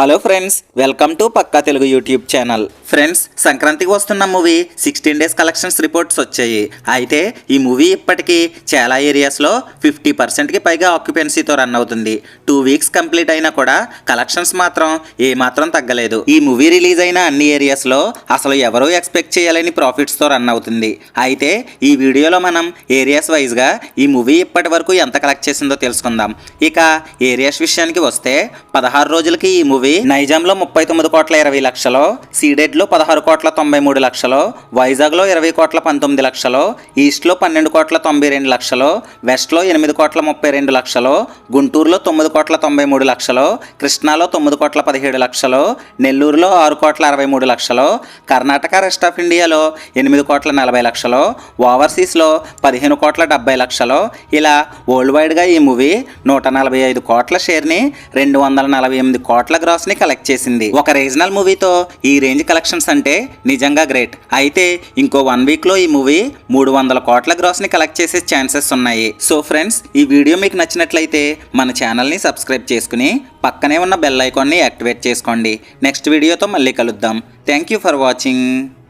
Hello friends welcome to Pakka Telugu YouTube channel friends సంక్రాంతికి వస్తున్న movie sixteen days collections reports వచ్చాయి. అయితే ఈ మూవీ ఇప్పటికీ చాలా ఏరియాస్లో ఫిఫ్టీ పర్సెంట్కి పైగా ఆక్యుపెన్సీతో రన్ అవుతుంది. టూ వీక్స్ కంప్లీట్ అయినా కూడా కలెక్షన్స్ మాత్రం ఏమాత్రం తగ్గలేదు. ఈ మూవీ రిలీజ్ అయిన అన్ని ఏరియాస్లో అసలు ఎవరూ ఎక్స్పెక్ట్ చేయాలని ప్రాఫిట్స్తో రన్ అవుతుంది. అయితే ఈ వీడియోలో మనం ఏరియాస్ వైజ్గా ఈ మూవీ ఇప్పటి వరకు ఎంత కలెక్ట్ చేసిందో తెలుసుకుందాం. ఇక ఏరియాస్ విషయానికి వస్తే పదహారు రోజులకి ఈ మూవీ నైజాంలో ముప్పై తొమ్మిది కోట్ల ఇరవై లక్షలు సీడెడ్లో పదహారు కోట్ల తొంభై మూడు లక్షలు వైజాగ్లో ఇరవై కోట్ల పంతొమ్మిది లక్షలు ఈస్ట్లో పన్నెండు కోట్ల తొంభై రెండు లక్షలు వెస్ట్లో ఎనిమిది కోట్ల ముప్పై రెండు లక్షలు గుంటూరులో తొమ్మిది కోట్ల తొంభై మూడు లక్షలు కృష్ణాలో తొమ్మిది కోట్ల పదిహేడు లక్షలు నెల్లూరులో ఆరు కోట్ల అరవై మూడు లక్షలు కర్ణాటక రెస్ట్ ఆఫ్ ఇండియాలో ఎనిమిది కోట్ల నలభై లక్షలు ఓవర్సీస్లో పదిహేను కోట్ల డెబ్బై లక్షలు ఇలా వరల్డ్ వైడ్గా ఈ మూవీ నూట నలభై ఐదు కోట్ల షేర్ని రెండు వందల నలభై ఎనిమిది కోట్ల గ్రాస్ని కలెక్ట్ చేసింది. ఒక రీజనల్ మూవీతో ఈ రేంజ్ కలెక్షన్స్ అంటే నిజంగా గ్రేట్ అయితే ఇంకో వన్ వీక్లో ఈ మూవీ మూడు వందల కోట్ల గ్రాస్ని కలెక్ట్ చేసే ఛాన్సెస్ ఉన్నాయి. సో ఫ్రెండ్స్ ఈ వీడియో మీకు నచ్చినట్లయితే మన ఛానల్ని సబ్స్క్రైబ్ చేసుకుని పక్కనే ఉన్న బెల్ ఐకాన్ని యాక్టివేట్ చేసుకోండి. నెక్స్ట్ వీడియోతో మళ్ళీ కలుద్దాం. Thank you for watching